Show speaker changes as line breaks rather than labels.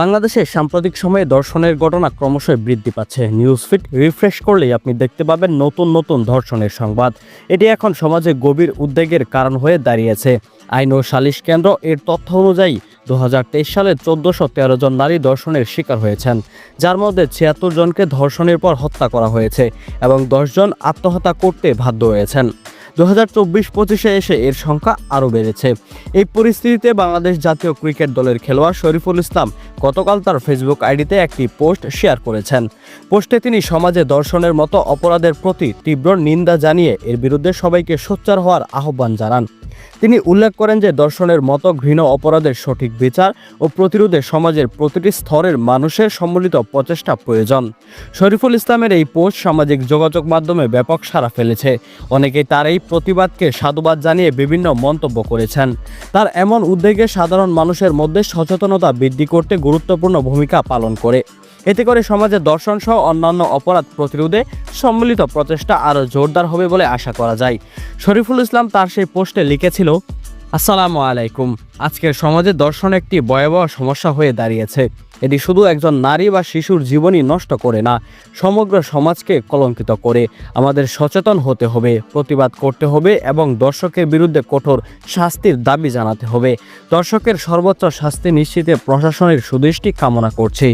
বাংলাদেশে সাম্প্রতিক সময়ে দর্শনের ঘটনা ক্রমশই বৃদ্ধি পাচ্ছে। নিউজ ফিড রিফ্রেশ করলেই আপনি দেখতে পাবেন নতুন নতুন ধর্ষণের সংবাদ। এটি এখন সমাজে গভীর উদ্বেগের কারণ হয়ে দাঁড়িয়েছে। আইন ও সালিশ কেন্দ্র এর তথ্য অনুযায়ী দু হাজার তেইশ সালে চোদ্দশো তেরো জন নারী ধর্ষণের শিকার হয়েছেন, যার মধ্যে ছিয়াত্তর জনকে ধর্ষণের পর হত্যা করা হয়েছে এবং দশজন আত্মহত্যা করতে বাধ্য হয়েছেন। দু হাজার চব্বিশ পঁচিশে এসে এর সংখ্যা আরও বেড়েছে। এই পরিস্থিতিতে বাংলাদেশ জাতীয় ক্রিকেট দলের খেলোয়াড় শরীফুল ইসলাম গতকাল তার ফেসবুক আইডিতে একটি পোস্ট শেয়ার করেছেন। পোস্টে তিনি সমাজে দর্শনের মতো অপরাধের প্রতি তীব্র নিন্দা জানিয়ে এর বিরুদ্ধে সবাইকে সোচ্চার হওয়ার আহ্বান জানান। তিনি উল্লেখ করেন যে দর্শনের মতো ঘৃণ অপরাধের সঠিক বিচার ও প্রতিরোধে সমাজের প্রতিটি স্তরের মানুষের সম্মিলিত প্রচেষ্টা প্রয়োজন। শরীফুল ইসলামের এই পোস্ট সামাজিক যোগাযোগ মাধ্যমে ব্যাপক সাড়া ফেলেছে। অনেকেই তার এই প্রতিবাদকে সাধুবাদ জানিয়ে বিভিন্ন মন্তব্য করেছেন। তার এমন উদ্যোগে সাধারণ মানুষের মধ্যে সচেতনতা বৃদ্ধি করতে গুরুত্বপূর্ণ ভূমিকা পালন করে। এতে করে সমাজে দর্শন সহ অন্যান্য অপরাধ প্রতিরোধে সম্মিলিত প্রচেষ্টা আরও জোরদার হবে বলে আশা করা যায়। শরীফুল ইসলাম তার সেই পোস্টে লিখেছিল, আসসালামু আলাইকুম। আজকের সমাজে দর্শন একটি ভয়াবহ সমস্যা হয়ে দাঁড়িয়েছে। এটি শুধু একজন নারী বা শিশুর জীবনই নষ্ট করে না, সমগ্র সমাজকে কলঙ্কিত করে। আমাদের সচেতন হতে হবে, প্রতিবাদ করতে হবে এবং দর্শকের বিরুদ্ধে কঠোর শাস্তির দাবি জানাতে হবে। দর্শকের সর্বোচ্চ শাস্তি নিশ্চিতে প্রশাসনের সুদৃষ্টি কামনা করছি।